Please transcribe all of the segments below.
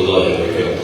ورحمة الله وبركاته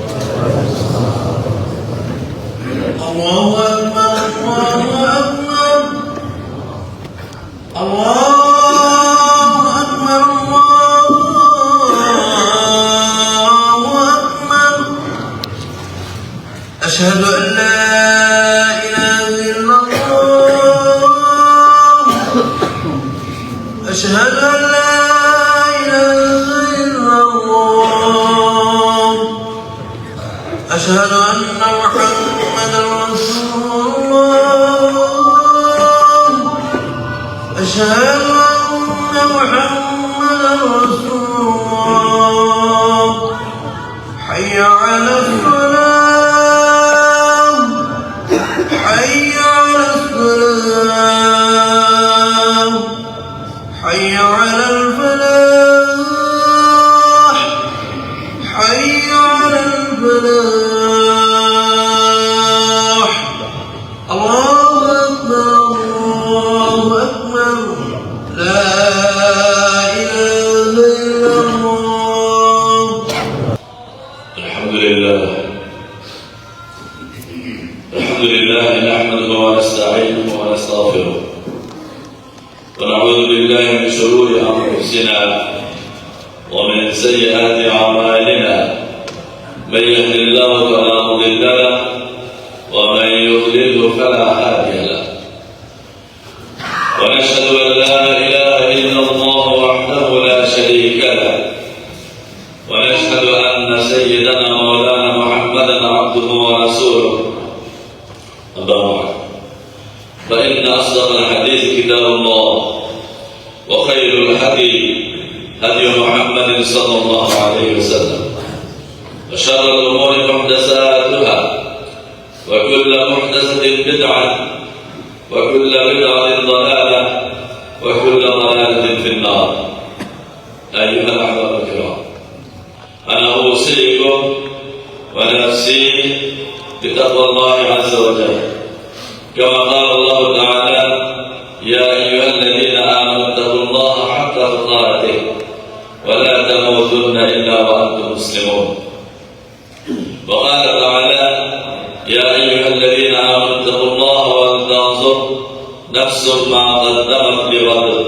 صلى الله عليه وسلم. وشر الأمور محدثاتها. وكل محدثة بدعة وكل بدعة ضلالة وكل ضلالة في النار. أيها الأحباب الكرام أنا أوصيكم ونفسي بتقوى الله عز وجل. كما قال الله تعالى يا أيها الذين آمنوا اتقوا الله حق تقاته ولا تموتن إلا وأنتم مسلمون. وقال تعالى يا أيها الذين آمنوا اتقوا الله ولتنظر نفس ما قدمت لغد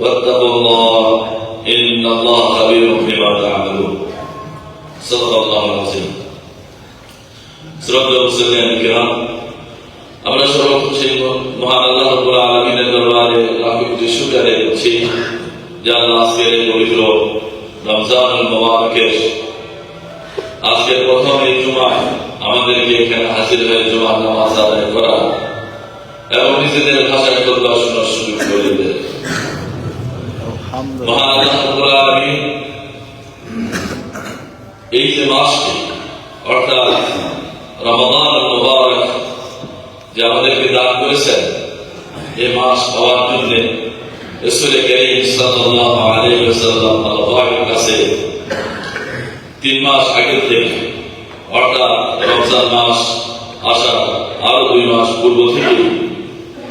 واتقوا الله إن الله خبير بما تعملون صدق الله العظيم শ্রদ্ধা মুসলিম কিরাম আমরা সর্বপ্রথম সেই মহান আল্লাহ রাব্বুল আলামিনের দরবারে লাখ কোটি শুকর আদায় করছি যে আল্লাহ আজকের এই পবিত্র রমজানুল মুবারকের আজকের প্রথম এই জুমায় আমাদেরকে এখানে হাজির হয়ে জুমার নামাজ আদায় করা এবং নিজেদের ভাষায় খোদবা শোনার সুযোগ করে দেয়। এই যে মাসটি অর্থাৎ রমাদান মুবারক যে আমাদেরকে দান করেছেন এই মাস পাওয়ার জন্য রসুল করিম সাল্লাল্লাহু আলাইহি ওয়াসাল্লাম আল্লাহর কাছে তিন মাস আগে থেকে অর্থাৎ রমজান মাস আসা আরো দুই মাস পূর্ব থেকে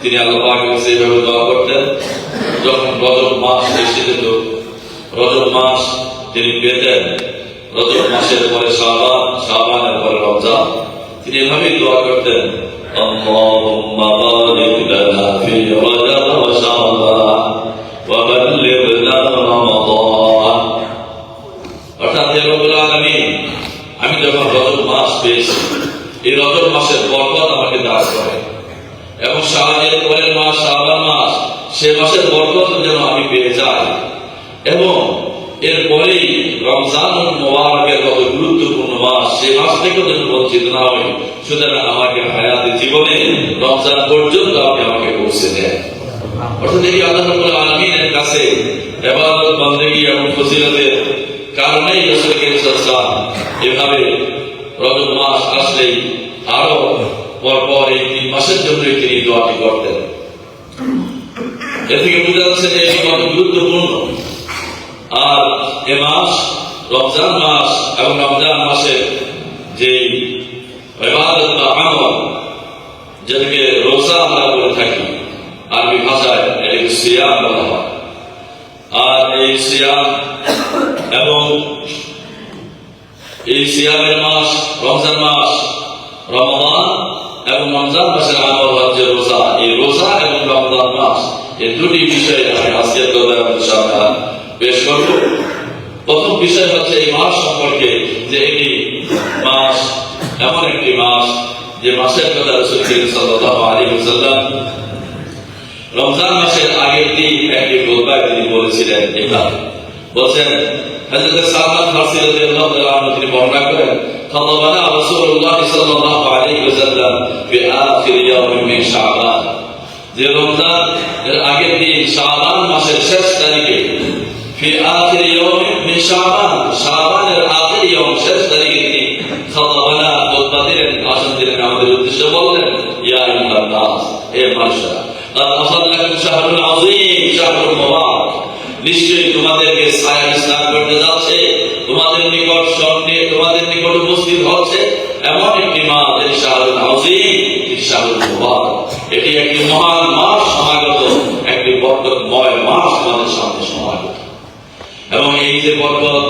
তিনি আল্লাহ পাকের কাছে এইভাবে দোয়া করতেন যখন রজব মাস এসে যেত রজব মাস তিনি পেতেন রজব মাসের পরে শাবান শাবানের পরে রমজান তিনি এভাবেই দোয়া করতেন اللهم بارك لنا في رجب وشعبان وبلغنا رمضان মাস পেয়েছি। এই রজব মাসের বরকত আমাকে দাস করে। এবং শাহজাহের পরের মাস শাহবান মাস, সে মাসের বরকত যেন আমি পেয়ে যাই। এবং এরপরেই রমজান মোবারকের কত গুরুত্বপূর্ণ মাস, সে মাস থেকে যেন বঞ্চিত না হয় সুতরাং আমাকে হায়াতে জীবনে রমজান পর্যন্ত আপনি আমাকে পৌঁছে দেন। অর্থাৎ এই আল্লাহ রবুল আলমিনের কাছে এবার বন্দেগী এবং ফজিলতের কারণেই রসুল কেন্দ্র এভাবে রজব মাস আসলেই আরও পর পর এই তিন মাসের জন্য তিনি দোয়াটি করতেন। এ থেকে বোঝা যাচ্ছে যে এটি কত গুরুত্বপূর্ণ। আর এ মাস, রমজান মাস এবং রমজান মাসের যে ইবাদত বা আমল, যেটাকে রোজা আমরা বলে থাকি, আরবি ভাষায় এটাকে সিয়াম বলা হয়। আর এই সিয়াম এবং এই সিয়ামের মাস, রমজান মাস, রমজান এবং রমজান মাসের আমল হচ্ছে রোজা। এই রোজা এবং রমজান মাস এই দুটি বিষয়ে আমি আজকে তোদের সরকার পেশ করব। প্রথম বিষয় হচ্ছে এই মাস সম্পর্কে যে এটি মাস, এমন একটি মাস যে মাসের কথা রসুল সাল্লাল্লাহু আলাইহি ওয়াসাল্লাম রমজান মাসের আগের দিন একটি গোলবায় তিনি বলেছিলেন এটা বলছেন হযরত সালমান ফারসি রাদিয়াল্লাহু তাআলা আনহু তিনি বর্ণনা করেন খাতাবানা রাসূলুল্লাহ সাল্লাল্লাহু আলাইহি ওয়াসাল্লাম ফি আখির ইয়াউমিন মিন শাবান যে রমজান এর আগের দিন শাবান মাসের শেষ তারিখে ফি আখির ইয়াউমিন মিন শাবান শাবানের আখির ইয়াউম শেষ তারিখে তিনি খাতাবানা খুতবা দিলেন ভাষণ দিলেন আমাদের উদ্দেশ্যে বললেন ইয়া আইয়ুহান নাস হে মানুষরা قد أصلكم شهر عظيم شهر مبارك নিশ্চয়ই তোমাদেরকে ছায়া স্নান করতে যাচ্ছে, তোমাদের নিকট স্বর্ণে তোমাদের নিকট উপস্থিত হচ্ছে এমন একটি মাস এই শাহরুল আজিম এই এটি একটি মহান মাস সমাগত, একটি বরকতময় মাস আমাদের সামনে সমাগত। এবং এই যে বরকত,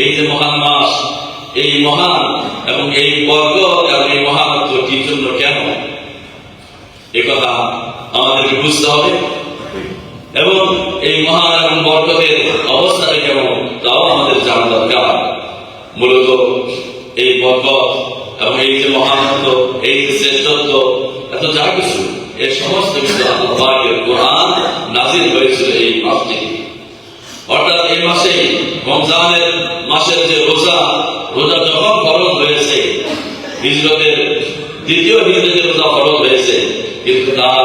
এই যে মহান মাস, এই মহান এবং এই বরকত এবং এই মহানত্ব কি জন্য কেন? একথা আমাদেরকে বুঝতে হবে। এবং এই মহান এবং বরকতের অবস্থাটা কেমন, তাও আমাদের জানা দরকার। মূলত এই বরকত এবং এই যে মহানত্ব, এই যে শ্রেষ্ঠত্ব, এত যা কিছু, এর সমস্ত কিছু নাজিল হয়েছিল এই মাসটি। অর্থাৎ এই মাসে রমজানের মাসের যে রোজা রোজা যখন ফরজ হয়েছে, হিজরতের দ্বিতীয় হিজরতের রোজা ফরজ হয়েছে, কিন্তু তার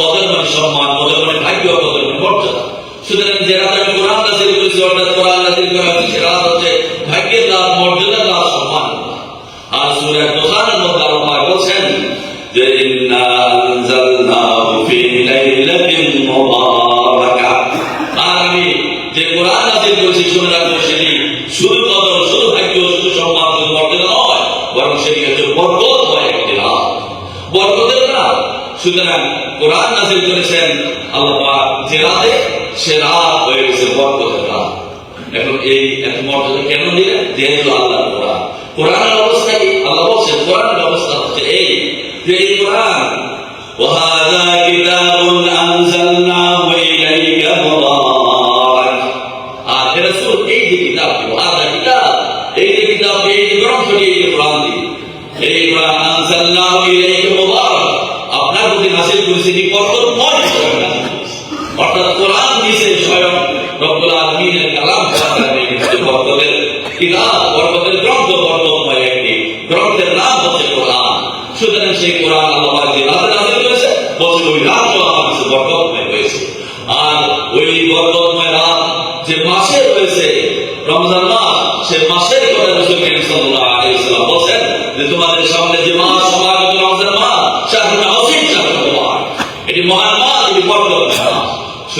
কদর মানে সম্মান কদর মানে ভাগ্য কদর মানে মর্যাদা। সুতরাং যে রাতে আমি কোরআন নাজিল করেছি, অর্থাৎ কোরআন নাজিল করা হয়েছে রাত সুতরাং কোরআন নাযিল করেছেন আল্লাহ পাক যে রাতে সে রাত হয়ে গেছে বরকতের রাত এখন এই এত মর্যাদা কেন দিলেন যেহেতু আল্লাহ কোরআন কোরআনের অবস্থা কি আল্লাহ বলছেন কোরআনের অবস্থা হচ্ছে এই যে এই কোরআন وهذا كتاب أنزلناه إليك مبارك আর হে রাসূল এই যে কিতাবটি وهذا কিতাব এই যে কিতাব এই যে গ্রন্থটি এই যে কোরআন এই কোরআন আনজালনাহু ইলাইকা মুবারক আপনার হাসিল করেছে এটি বরকতময় পর অর্থাৎ কোরআন দিয়েছে স্বয়ং রব্বুল আলমিনের কালাম বরকতের কিতাব, বরকতের গ্রন্থ, বরকতময় একটি গ্রন্থের নাম হচ্ছে কোরআন। সুতরাং সেই কোরআন আল্লাহ যে নাযিল করেছে বলছে ওই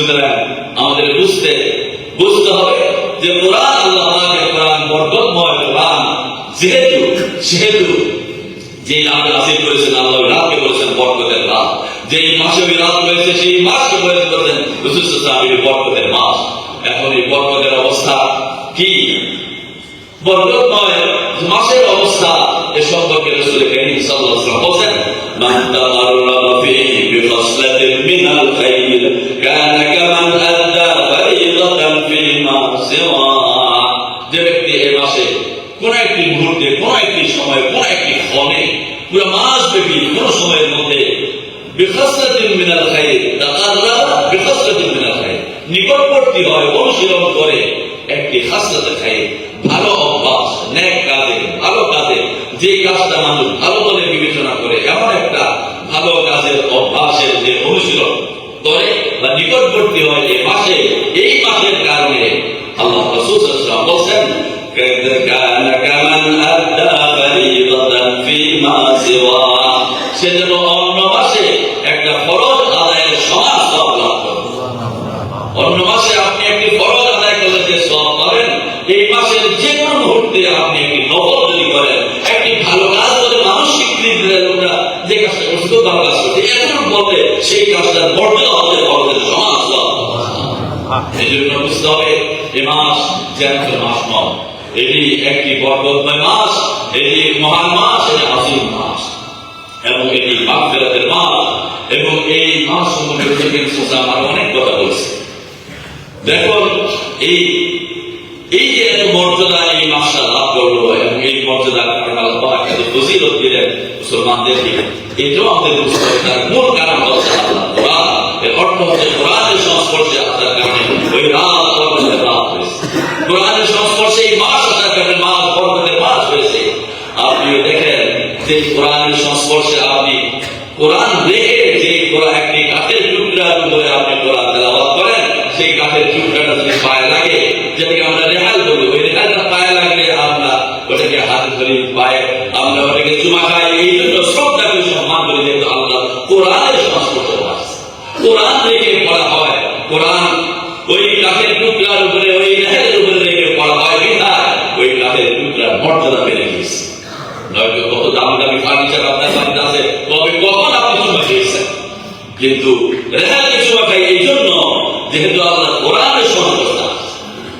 সুতরাং আমাদের বুঝতে বুঝতে হবে যে কোরআন, আল্লাহ কোরআন বরকতময় কোরআন। যেহেতু, সেহেতু যে রাত নাসিব করেছেন, আল্লাহ রাতকে বলেছেন বরকতের রাত। যে মাসে রাত রয়েছে, সেই মাসকে বলে করেছেন রসুল সাহাবীর বরকতের মাস। এখন এই বরকতের অবস্থা কি? বরকতময় মাসের অবস্থা এ সম্পর্কে রাসূল বিখসলাতিন মিনাল খাইর নিকটবর্তী হয়, অনুশীলন করে একটি খাসলাতে খাইর ভালো অভ্যাস কাজে যে কাজটা মানুষ ভালো করে বিবেচনা করে, এমন একটা ভালো কাজের অভ্যাসের যে অনুশীলন করে বা নিকটবর্তী হয় এ মাসে এই মাসের কারণে আল্লাহ রসুল বলছেন সে যেন অন্য মাস করছে কাজ করছে এরকম বলতে সেই কাজটার মর্যাদা ফরজের সমান সব এই জন্য বুঝতে হবে এ মাস জ্যান্ত মাস নয়। এটি একটি বরকতময় মাস, এটি মহান মাস, এটি আসিম মাস। এবং এটি মাগফিরাতের মাস। এবং এই মাস সম্বন্ধে রসুল সাল্লাল্লাহু আলাইহি অনেক কথা বলছে। দেখুন এই এই যে এত মর্যাদা এই মাসটা লাভ করল, এবং এই মর্যাদার কারণে আল্লাহ এত ফজিলত দিলেন মুসলমানদেরকে এটাও আমাদের বুঝতে হবে, তার মূল কারণ হচ্ছে আল্লাহ। কোরআন, এর অর্থ হচ্ছে কোরআনের সংস্পর্শে আসার কারণে ওই রাত হয়েছে। কোরআনের সংস্পর্শে এই মাস আসার কারণে মাস বরকতের মাস হয়েছে। আপনিও দেখেন যে কোরআনের সংস্পর্শে আপনি কোরআন রেখে যে কোরআন একটি কাঠের টুকরার উপরে আপনি কোরআন তেলাওয়াত করেন, সেই কাঠের টুকরাটা যদি পায়ে লাগে, যেটাকে আমরা রেহাল বলি, ওই রেহালটা পায়ে লাগলে আমরা ওটাকে হাত ধরি পায়ে, আমরা ওটাকে চুমা খাই। এই জন্য শ্রদ্ধাকে সম্মান করি যেহেতু আল্লাহ কোরআনের আছে কোরআন রেখে পড়া হয়, কোরআন ওই কাঠের টুকরার উপরে, ওই রেহালের উপরে রেখে পড়া হয় বিধায়, ওই কাঠের টুকরার মর্যাদা বেড়ে গিয়েছে। নয়তো কত দামি দামি ফার্নিচার আপনার বাড়িতে আছে, তবে কখন আপনি চুমা খেয়েছেন কিন্তু রেহালকে চুমা খাই এই জন্য যেহেতু আপনার কোরআনের আছে।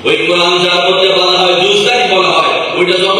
ওই কোরআন যার মধ্যে বলা হয় জুসদারি বলা হয়, ওইটা যত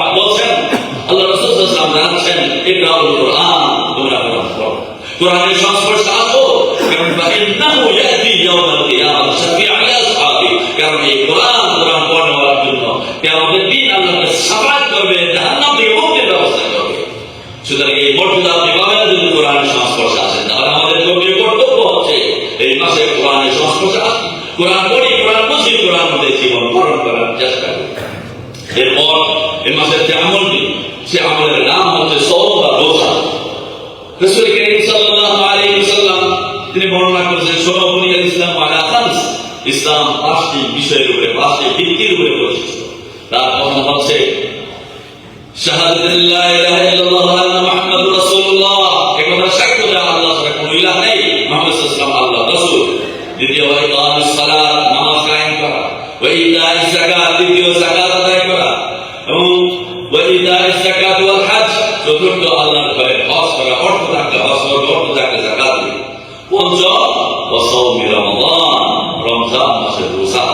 এই কোরআন কোরআন পড়ার জন্য কিয়ামতের দিন আল্লাহকে সাফাত করবে, জাহান্নাম থেকে মুক্তির ব্যবস্থা করবে। সুতরাং এই মর্যাদা আপনি পাবেন যদি কোরআনের সংস্পর্শে আসেন। তাহলে আমাদের কর্মীয় কর্তব্য হচ্ছে এই মাসে কোরআনের সংস্পর্শে আসি। কোরআন পড়ি, কোরআন বুঝি, কোরআন মধ্যে জীবন ধারণ করার চেষ্টা করি। এরপর এই মাসের যে আমলটি সে আমলের নাম হচ্ছে সৌম বা রোজা ইসলাম পাঁচটি বিষয়ের উপরে, পাঁচটি ভিত্তির উপরে প্রতিষ্ঠিত। তার প্রথম হচ্ছে শাহাদাত লা ইলাহা ইল্লাল্লাহ মুহাম্মাদুর রাসূলুল্লাহ। এই কথা সাক্ষ্য দেওয়া আল্লাহ ছাড়া কোনো ইলাহ নেই। মুহাম্মদ সাল্লাল্লাহু আল্লাহ রাসূল। দ্বিতীয় ওয়া ইকামিস সালাত, নামাজ কায়েম করা। পঞ্চম মুহতারাম মাসে রোজা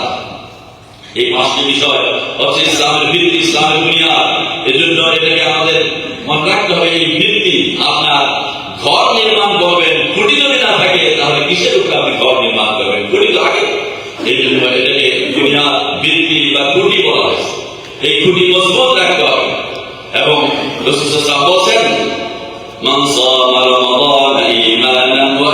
এই পাঁচটি বিষয় হচ্ছে ইসলামের ভিত্তি, ইসলামের বুনিয়াদ। এজন্য এটাকে আমাদের মনে রাখতে হবে, এই ভিত্তি আপনার ঘর নির্মাণ করবেন, খুঁটি যদি না থাকে, তাহলে কিসের উপরে আপনি ঘর নির্মাণ করবেন? খুঁটি তো থাকে এই জন্য এটাকে বুনিয়াদ, ভিত্তি বা খুঁটি বলা হয়েছে। এই খুঁটি মজবুত রাখতে হবে। এবং বলছেন, মান সামা রমাদান ঈমানান ওয়া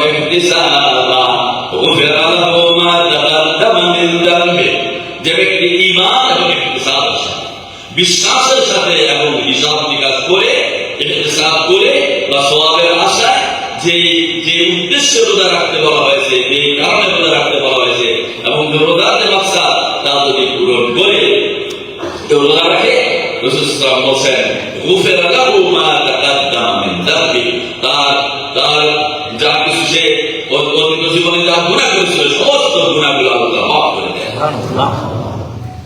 বিশ্বাসের সাথে এবং হিসাব নিকাশ করে ইহতিসাব করে বা সওয়াবের আশায় যে যে উদ্দেশ্য রোজা রাখতে বলা হয়েছে যে কারণে রোজা রাখতে বলা হয়েছে এবং রোজার যে মাকসাদ তা যদি পূরণ করে রোজা রাখে রসুল বলছেন গুফের লাহু মা তাকাদ্দাম মিন দাবি তার তার যা কিছু সে অতীত জীবনে যা গুনাহ করেছিল সমস্ত গুনাহগুলো আল্লাহ মাফ করে দেয়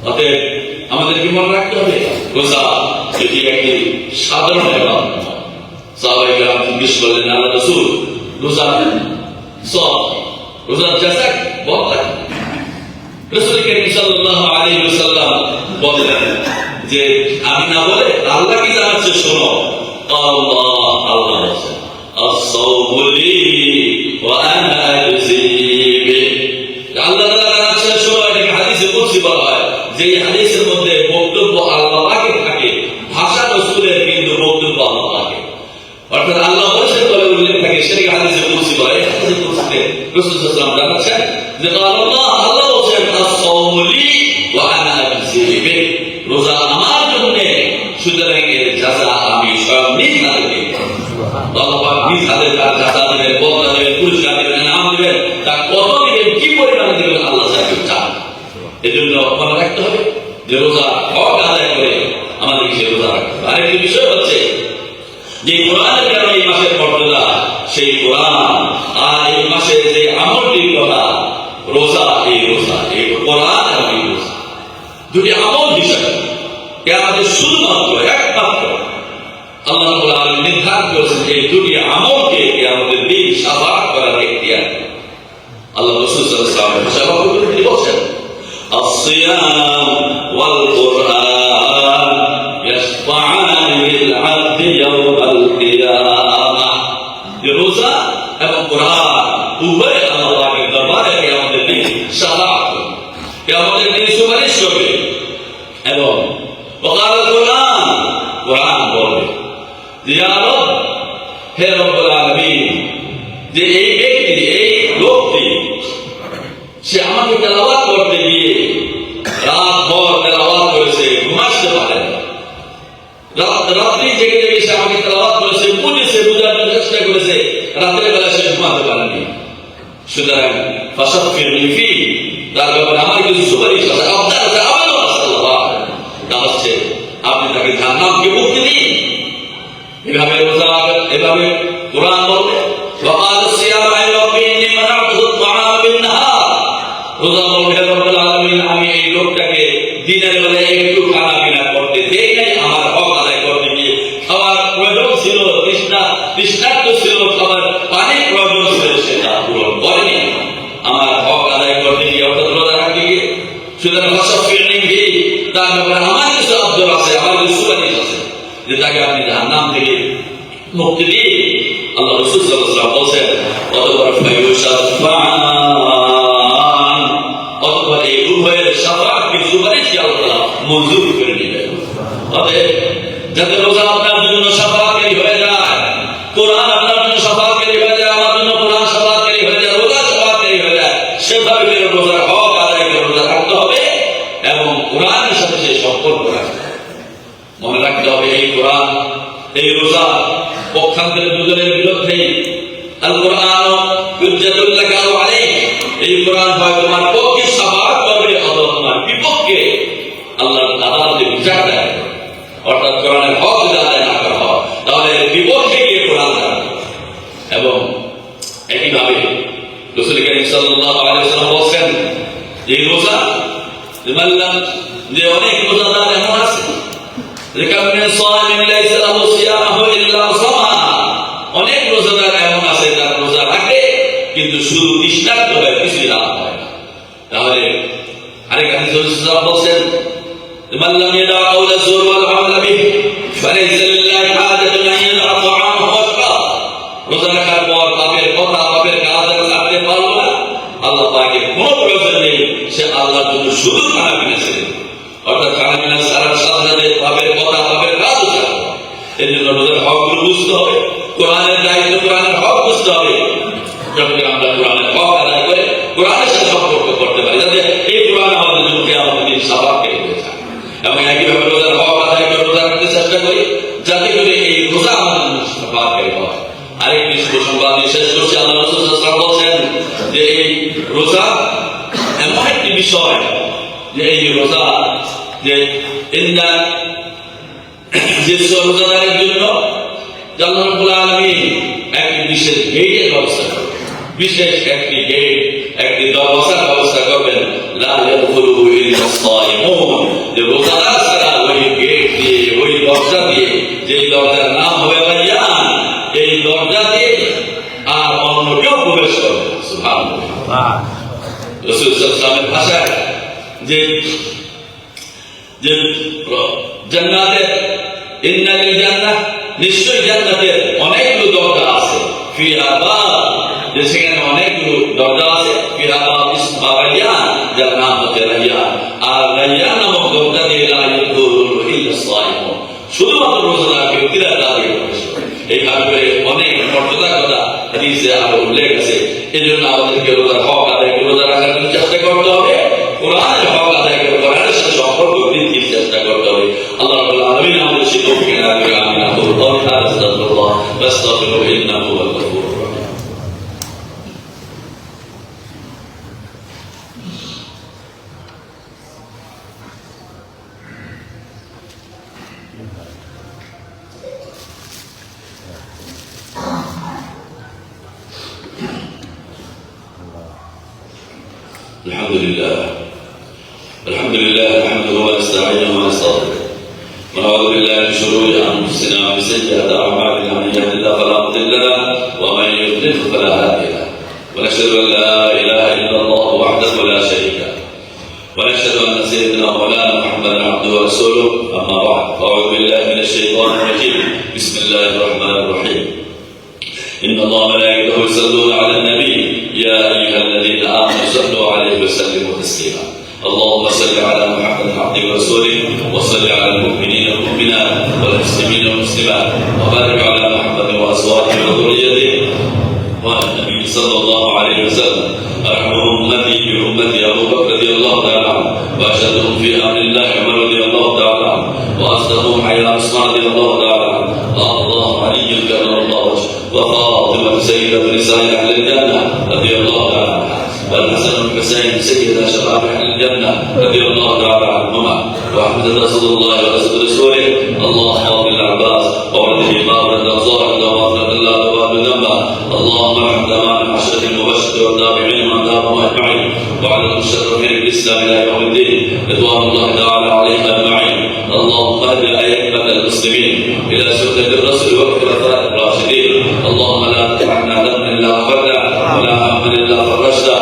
অতএব আমাদেরকে মনে রাখতে হবে? রোজা এটি একটি সাধারণ এবাদত নয়। সাহাবায়ে কেরাম জিজ্ঞেস করলেন আল্লাহ রাসূল, রোজা সব রোজার জাসাক বদলা রসুল করিম সাল্লাল্লাহু আলাইহি ওয়াসাল্লাম বললেন যে, আমি না বলে আল্লাহ কি জানাচ্ছে শোনো? আল্লাহ আল্লাহ আল্লাহ হাদিসে বলা হয়? যে হাদিসের মধ্যে বক্তব্য আল্লাহ পাকের থাকে, ভাষা রসুলের কিন্তু বক্তব্য আল্লাহ পাকের। অর্থাৎ আল্লাহ বলেছেন, বলে উল্লেখ থাকে সেটাকে হাদিসে কুদসি বলে হাদিসে কুদসিতে রাসূল আলাইহি জানাচ্ছেন যে আল্লাহ আল্লাহ বলেছেন wa ana ajzi bih রোজা আমার জন্য, সুতরাং এর যাজা আমি স্বয়ং নিজ হাতে পেয়ে আল্লাহ পাক নিজ হাতে তার যাজা দেবেন, বদলা দেবেন, পুরস্কার দেবেন নাম দেবেন তা কত দিবেন কি পরিমাণে দেবেন আল্লাহ সাহেব চান এজন্য মনে রাখতে হবে যে রোজা হক আদায় করে আমাদেরকে সে রোজা রাখতে আরেকটি বিষয় হচ্ছে যে কোরআনের কারণে এই মাসের মর্যাদা, সেই কোরআন আর এই মাসের যে আমলটির কথা, রোজা এই রোজা এই কোরআন এবং এই রোজা। দুটি আমল বিষয়। এ আমাদের শুধুমাত্র, একমাত্র আল্লাহ আলামিন নির্ধারণ করেছেন এই দুটি আমলকে আমাদের দিন সাফাত করার এখতিয়ার। আল্লাহ রাসূল الصيام والقرآن يشفعان للعبد يوم القيامة যে রোজা এবং কোরআন উভয় আল্লাহ পাকের দরবারে কিয়ামতের দিন শাফাআত করবে কিয়ামতের দিন সুপারিশ করবে এবং وقال القرآن কোরআন বলবে যে ইয়া রব হে রব্বুল আলামিন যে এই ব্যক্তি এই লোকটি সে আমাকে তেলাওয়াত সুতরাং ফাসাফির লিফি তার ব্যাপারে আমার কিছু সুপারিশ আছে। আপনার কাছে আমারও আছে। আল্লাহ তা হচ্ছে, আপনি তাকে জান্নাতকে মুক্তি দিন। এভাবে রোজা এভাবে কোরআন বলবে যে তাকে আপনি জাহান্নাম থেকে মুক্তি দিয়ে আল্লাহ রসুল আলাইহি বলছেন ফায়ুশাফান অতঃপর এই উভয়ের শাফাআতকে সুপারিশ আল্লাহ মঞ্জুর করে নেবেন অতএব যাতে রোজা আপনার জন্য শাফাআতকারী হয়ে যায় কোরআন হয় তোমার পক্ষে সাফাত করবে অথবা তোমার বিপক্ষে। আল্লাহর আদালতে বিচার দেয়, অর্থাৎ কোরআনের হক যদি না করা হয়, তাহলে বিপক্ষে গিয়ে কোরআন জানাবে। এবং একইভাবে রসুল করিম সাল্লাল্লাহু আলাইহি ওয়াসাল্লাম বলেন যে রোজা, যে মাল্লাম, যে অনেক রোজাদার এমন আছে। অনেক রোজাদার এমন আছে যারা কিন্তু শুধু তৃষ্ণার্ত হয় কিছুই লাভ হয় না। তাহলে আরেক হাদিস রাসূলুল্লাহ বলেন من لم يدع قول الزور والعمل به فليس لله حاجة أن يدع طعامه وشرابه রোজা রাখার পর পাপের কথা পাপের কাজ আর ছাড়তে পারলো না আল্লাহ তাকে কোনো প্রয়োজন নেই সে আল্লাহর জন্য শুধু খানা পিনা ছেড়ে দেবে। অর্থাৎ খানা পিনা ছাড়ার সাথে সাথে পাপের কথা পাপের কাজও ছাড়বে এই জন্য রোজার হকগুলো বুঝতে হবে কোরআনের দায়িত্ব কোরআনের হক বুঝতে হবে যখন আমরা কোরআনের হক আদায় করে কোরআনের সাথে সম্পর্ক করতে পারি যাতে এই কোরআন আমাদের জন্য আমাদের দিন সাবাক পেয়ে যায় এবং একইভাবে রোজার হক আদায় করে রোজা রাখতে চেষ্টা করি, যাতে করে এই রোজা আমাদের সাবাক পেয়ে হয় আরেকটি শুভ সংবাদ আমি শেষ করছি, আল্লাহ রসুল বলছেন যে এই রোজা এমন একটি বিষয় যে এই রোজা যে ইন্না যে সর্বদানের জন্য আল্লাহ রাব্বুল আলামিন একটি বিশেষ গেটের ব্যবস্থা বিশেষ একটি গেট একটি দরওয়াজার ব্যবস্থা করবেন। যে ওই গেট দিয়ে, ওই দরজা দিয়ে যে দরজার নাম হবে এই দরজা দিয়ে আর অন্য কেউ প্রবেশ করবে। ভাষায় যে যে জান্নাতের ইন্নালিল জান্নাহ নিশ্চয় জান্নাতের অনেকগুলো দরজা আছে। যে সেখানে অনেকগুলো দরজা আছে। যার নাম হচ্ছে রাইয়ান আর রাইয়ান নামক দরজা দিয়ে শুধুমাত্র রোজনা ব্যক্তিরা তাদের প্রবেশ এই ভাবে অনেক মর্যাদার কথা হাদিসে আরও উল্লেখ আছে। এই জন্য আমাদেরকে রোজার হক আদায় রোজা রাখার জন্য চেষ্টা করতে الله وملائكته يصلون على النبي. يا أيها الذين آمنوا صلوا عليه وسلموا تسليما. اللهم صل على محمد عبده ورسوله وصل على المؤمنين والمؤمنات والمسلمين والمسلمات وبارك على محمد وأزواجه وذريته وعلى النبي صلى الله عليه وسلم. أرحم أمتي بأمتي أبو بكر رضي الله تعالى عنه وأشهدهم في أمر الله عمر رضي الله تعالى عنه وأصدقهم حياة عثمان رضي الله تعالى وفاطمة سيدة نساء أهل الجنة رضي الله تعالى والحسن والحسين سيد شباب أهل الجنة رضي الله تعالى عنهما. وأحمد رسول الله ورسول رسوله اللهم اغفر العباس وولده ما ولد الظاهر اللهم اغفر الله تبارك ذنبه اللهم ارحم تمام العشرة المبشرة والتابعين ومن تابعهم أجمعين. وعلى المشرفين بالإسلام إلى يوم الدين. رضوان الله تعالى عليهم أجمعين. اللهم أهد أئمة المسلمين إلى سنة الرسول والخلفاء الراشدين. اللهم لا تجعلنا ذنبا إلا غفرته ولا هما إلا فرجته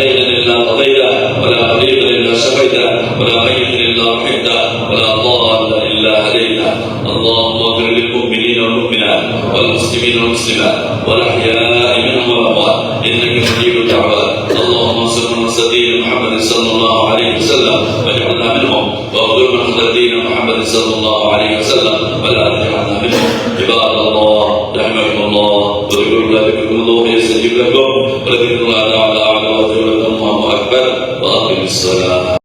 دينا إلا قضيته ولا مريضا إلا شفيته ولا ميتا إلا رحمته ولا ضالا إلا هديته اللهم اغفر للمؤمنين والمؤمنات والمسلمين والمسلمات والأحياء منهم والأموات إنك مجيب الدعوات. اللهم انصر من سبيل محمد صلى الله عليه وسلم واجعلنا منهم واغفر من خذل محمد صلى الله عليه وسلم ولا تجعلنا منهم. عباد الله رحمكم الله. واذكروا الله ذكركم الله يستجيب لكم ولذكر الله تعالى اعلى وذكر لكم الله اكبر واقم الصلاه